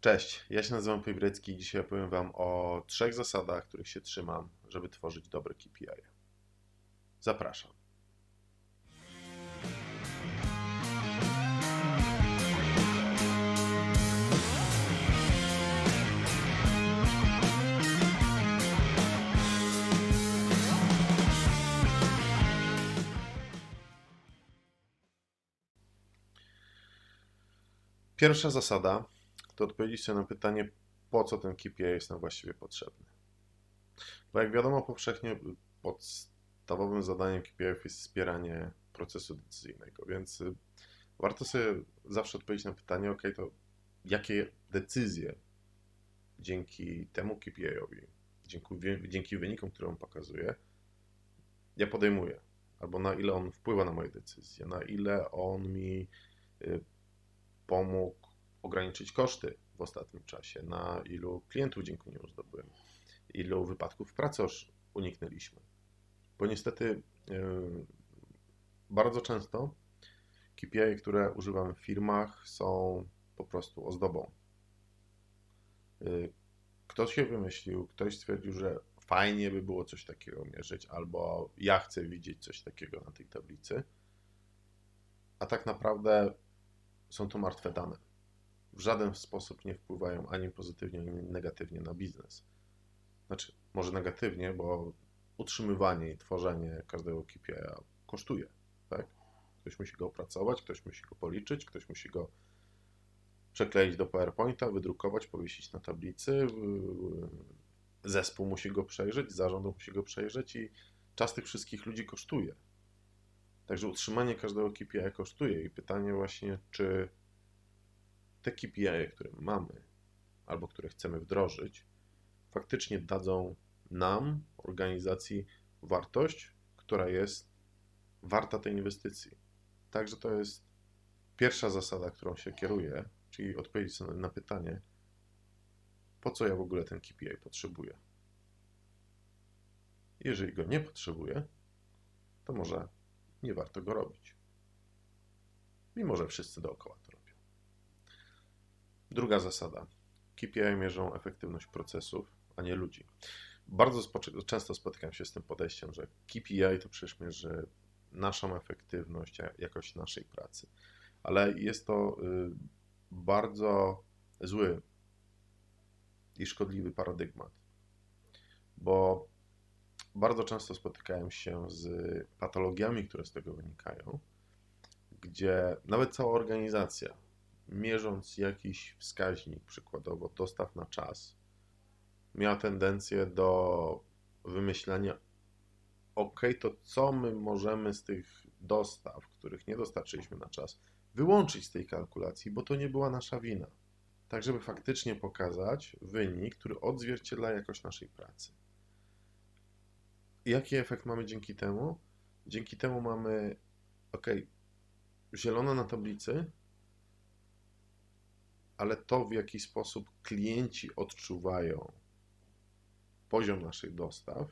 Cześć, ja się nazywam Pojbrecki i dzisiaj opowiem Wam o trzech zasadach, których się trzymam, żeby tworzyć dobre KPI. Zapraszam. Pierwsza zasada to odpowiedzieć sobie na pytanie, po co ten KPI jest nam właściwie potrzebny. Bo jak wiadomo, powszechnie podstawowym zadaniem KPI jest wspieranie procesu decyzyjnego, więc y, warto sobie zawsze odpowiedzieć na pytanie, ok, to jakie decyzje dzięki temu KPI-owi, dzięki, dzięki wynikom, które on pokazuje, ja podejmuję, albo na ile on wpływa na moje decyzje, na ile on mi y, pomógł ograniczyć koszty w ostatnim czasie, na ilu klientów dzięki niemu zdobyłem, ilu wypadków pracy uniknęliśmy. Bo niestety yy, bardzo często KPI, które używam w firmach, są po prostu ozdobą. Yy, ktoś się wymyślił, ktoś stwierdził, że fajnie by było coś takiego mierzyć, albo ja chcę widzieć coś takiego na tej tablicy, a tak naprawdę są to martwe dane w żaden sposób nie wpływają ani pozytywnie, ani negatywnie na biznes. Znaczy, może negatywnie, bo utrzymywanie i tworzenie każdego KPI kosztuje. Tak? Ktoś musi go opracować, ktoś musi go policzyć, ktoś musi go przekleić do PowerPointa, wydrukować, powiesić na tablicy. Zespół musi go przejrzeć, zarząd musi go przejrzeć i czas tych wszystkich ludzi kosztuje. Także utrzymanie każdego KPI kosztuje i pytanie właśnie, czy te KPI, które mamy albo które chcemy wdrożyć, faktycznie dadzą nam, organizacji, wartość, która jest warta tej inwestycji. Także to jest pierwsza zasada, którą się kieruję, czyli odpowiedzieć na pytanie, po co ja w ogóle ten KPI potrzebuję. Jeżeli go nie potrzebuję, to może nie warto go robić. Mimo, że wszyscy dookoła to. Druga zasada. KPI mierzą efektywność procesów, a nie ludzi. Bardzo często spotykam się z tym podejściem, że KPI to przecież mierzy naszą efektywność, jakość naszej pracy. Ale jest to y, bardzo zły i szkodliwy paradygmat, bo bardzo często spotykałem się z patologiami, które z tego wynikają, gdzie nawet cała organizacja mierząc jakiś wskaźnik, przykładowo dostaw na czas, miała tendencję do wymyślania, ok, to co my możemy z tych dostaw, których nie dostarczyliśmy na czas, wyłączyć z tej kalkulacji, bo to nie była nasza wina. Tak, żeby faktycznie pokazać wynik, który odzwierciedla jakość naszej pracy. Jaki efekt mamy dzięki temu? Dzięki temu mamy, ok, zielone na tablicy, ale to, w jaki sposób klienci odczuwają poziom naszych dostaw,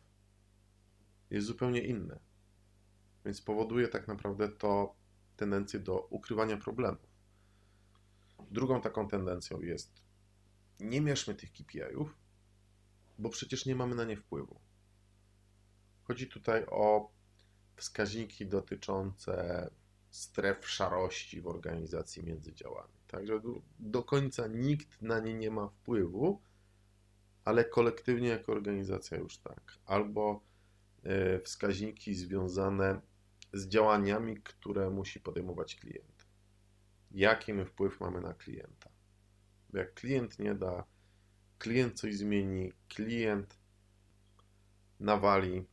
jest zupełnie inne. Więc powoduje tak naprawdę to tendencję do ukrywania problemów. Drugą taką tendencją jest nie mierzmy tych KPI-ów, bo przecież nie mamy na nie wpływu. Chodzi tutaj o wskaźniki dotyczące stref szarości w organizacji między działami. Także do, końca nikt na nie nie ma wpływu, ale kolektywnie jako organizacja już tak. Albo e, wskaźniki związane z działaniami, które musi podejmować klient. Jaki my wpływ mamy na klienta? Jak klient nie da, klient coś zmieni, klient nawali,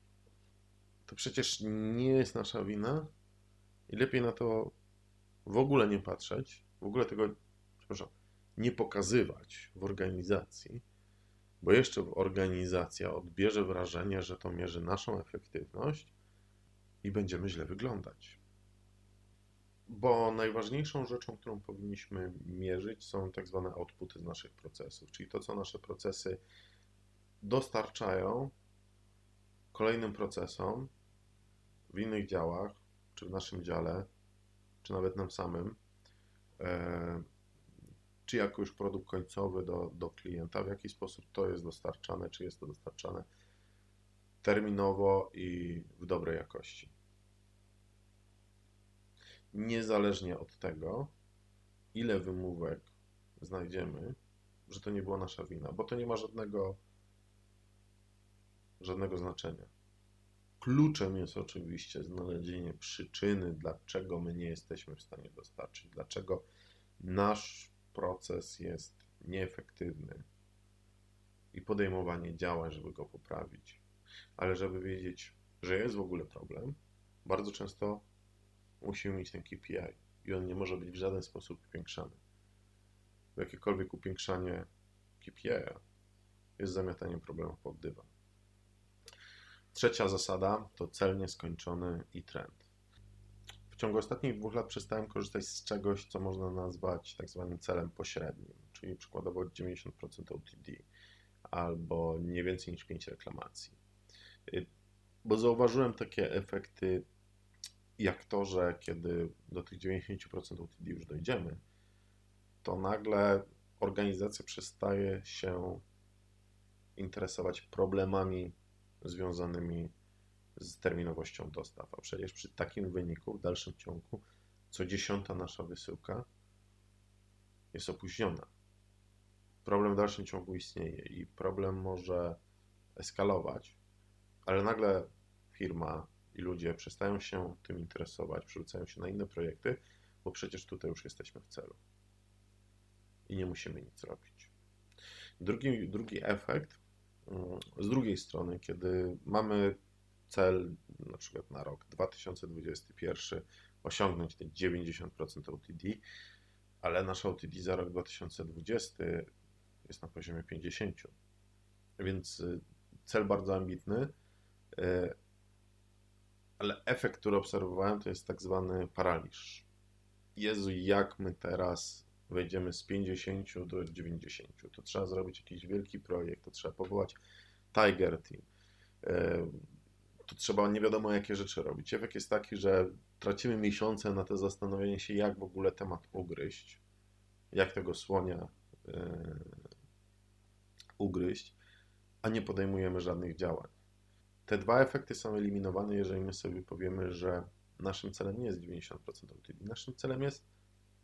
to przecież nie jest nasza wina i lepiej na to w ogóle nie patrzeć, w ogóle tego, przepraszam, nie pokazywać w organizacji, bo jeszcze organizacja odbierze wrażenie, że to mierzy naszą efektywność i będziemy źle wyglądać. Bo najważniejszą rzeczą, którą powinniśmy mierzyć, są tak zwane outputy z naszych procesów, czyli to, co nasze procesy dostarczają kolejnym procesom w innych działach, czy w naszym dziale, czy nawet nam samym, czy jako już produkt końcowy do, do klienta, w jaki sposób to jest dostarczane, czy jest to dostarczane terminowo i w dobrej jakości. Niezależnie od tego, ile wymówek znajdziemy, że to nie była nasza wina, bo to nie ma żadnego, żadnego znaczenia. Kluczem jest oczywiście znalezienie przyczyny, dlaczego my nie jesteśmy w stanie dostarczyć, dlaczego nasz proces jest nieefektywny i podejmowanie działań, żeby go poprawić. Ale żeby wiedzieć, że jest w ogóle problem, bardzo często musimy mieć ten KPI i on nie może być w żaden sposób upiększany. Jakiekolwiek upiększanie KPI jest zamiataniem problemów pod dywan. Trzecia zasada to cel nieskończony i trend. W ciągu ostatnich dwóch lat przestałem korzystać z czegoś, co można nazwać tak zwanym celem pośrednim, czyli przykładowo 90% OTD albo nie więcej niż 5 reklamacji. Y, Bo zauważyłem takie efekty, jak to, że kiedy do tych 90% OTD już dojdziemy, to nagle organizacja przestaje się interesować problemami związanymi z terminowością dostaw. A przecież przy takim wyniku w dalszym ciągu co dziesiąta nasza wysyłka jest opóźniona. Problem w dalszym ciągu istnieje i problem może eskalować, ale nagle firma i ludzie przestają się tym interesować, przerzucają się na inne projekty, bo przecież tutaj już jesteśmy w celu i nie musimy nic robić. Drugi, drugi efekt z drugiej strony, kiedy mamy cel na przykład na rok 2021 osiągnąć te 90% OTD, ale nasz OTD za rok 2020 jest na poziomie 50. Więc y, cel bardzo ambitny, y, ale efekt, który obserwowałem, to jest tak zwany paraliż. Jezu, jak my teraz wejdziemy z 50 do 90. To trzeba zrobić jakiś wielki projekt, to trzeba powołać Tiger Team. Y, To trzeba nie wiadomo jakie rzeczy robić. Efekt jest taki, że tracimy miesiące na to zastanowienie się, jak w ogóle temat ugryźć, jak tego słonia y, ugryźć, a nie podejmujemy żadnych działań. Te dwa efekty są eliminowane, jeżeli my sobie powiemy, że naszym celem nie jest 90% OTD, naszym celem jest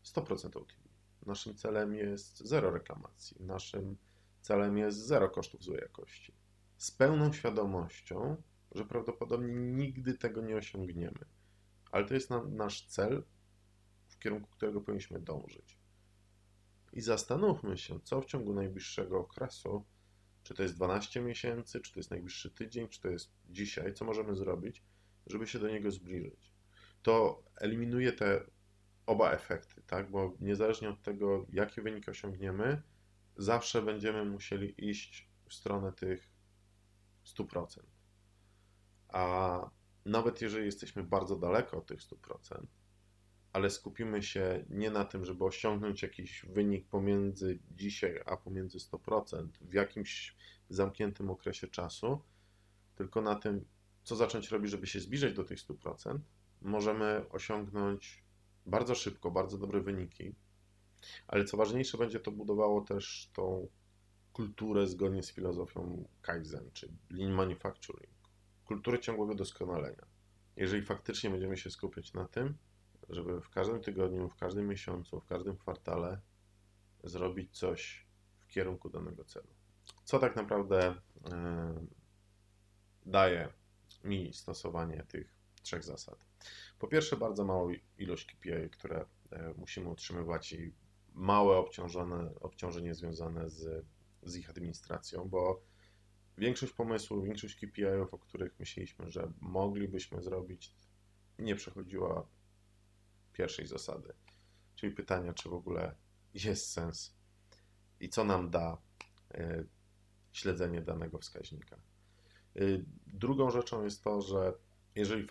100% OTD. Naszym celem jest zero reklamacji, naszym celem jest zero kosztów złej jakości. Z pełną świadomością, że prawdopodobnie nigdy tego nie osiągniemy, ale to jest na, nasz cel, w kierunku którego powinniśmy dążyć. I zastanówmy się, co w ciągu najbliższego okresu, czy to jest 12 miesięcy, czy to jest najbliższy tydzień, czy to jest dzisiaj, co możemy zrobić, żeby się do niego zbliżyć. To eliminuje te oba efekty, tak? Bo niezależnie od tego, jaki wynik osiągniemy, zawsze będziemy musieli iść w stronę tych 100%. A nawet jeżeli jesteśmy bardzo daleko od tych 100%, ale skupimy się nie na tym, żeby osiągnąć jakiś wynik pomiędzy dzisiaj a pomiędzy 100% w jakimś zamkniętym okresie czasu, tylko na tym, co zacząć robić, żeby się zbliżać do tych 100%, możemy osiągnąć bardzo szybko, bardzo dobre wyniki, ale co ważniejsze, będzie to budowało też tą kulturę zgodnie z filozofią Kaizen, czy Lean Manufacturing, kultury ciągłego doskonalenia. Jeżeli faktycznie będziemy się skupiać na tym, żeby w każdym tygodniu, w każdym miesiącu, w każdym kwartale zrobić coś w kierunku danego celu. Co tak naprawdę e, daje mi stosowanie tych trzech zasad? Po pierwsze, bardzo małą ilość KPI, które e, musimy utrzymywać i małe obciążone, obciążenie związane z, z ich administracją, bo większość pomysłów, większość KPI-ów, o których myśleliśmy, że moglibyśmy zrobić, nie przechodziła pierwszej zasady, czyli pytania, czy w ogóle jest sens i co nam da e, śledzenie danego wskaźnika. E, Drugą rzeczą jest to, że jeżeli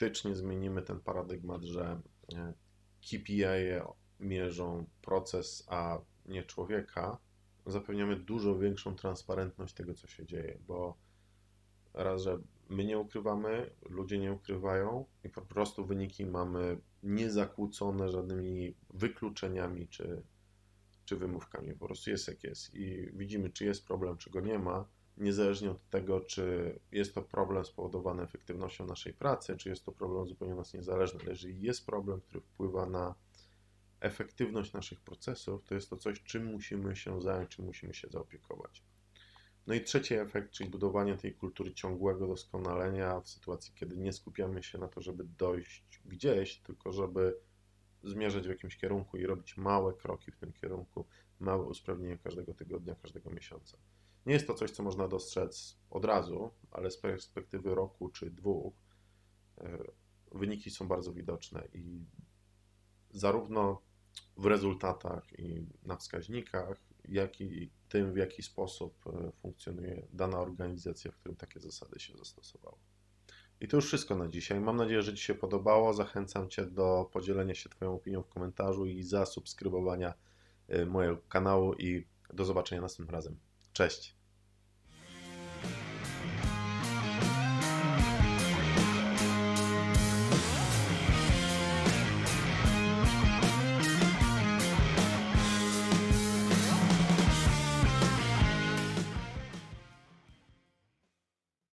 faktycznie zmienimy ten paradygmat, że e, KPI mierzą proces, a nie człowieka, zapewniamy dużo większą transparentność tego, co się dzieje, bo raz, że my nie ukrywamy, ludzie nie ukrywają i po prostu wyniki mamy niezakłócone żadnymi wykluczeniami czy, czy wymówkami. Po prostu jest jak jest i widzimy, czy jest problem, czy go nie ma, niezależnie od tego, czy jest to problem spowodowany efektywnością naszej pracy, czy jest to problem zupełnie nas niezależny. Ale jeżeli jest problem, który wpływa na efektywność naszych procesów, to jest to coś, czym musimy się zająć, czym musimy się zaopiekować. No i trzeci efekt, czyli budowanie tej kultury ciągłego doskonalenia w sytuacji, kiedy nie skupiamy się na to, żeby dojść gdzieś, tylko żeby zmierzać w jakimś kierunku i robić małe kroki w tym kierunku, małe usprawnienie każdego tygodnia, każdego miesiąca. Nie jest to coś, co można dostrzec od razu, ale z perspektywy roku czy dwóch e, wyniki są bardzo widoczne i zarówno w rezultatach i na wskaźnikach, jak i tym, w jaki sposób e, funkcjonuje dana organizacja, w którym takie zasady się zastosowały. I to już wszystko na dzisiaj. Mam nadzieję, że Ci się podobało. Zachęcam Cię do podzielenia się Twoją opinią w komentarzu i zasubskrybowania e, mojego kanału i do zobaczenia następnym razem. Cześć!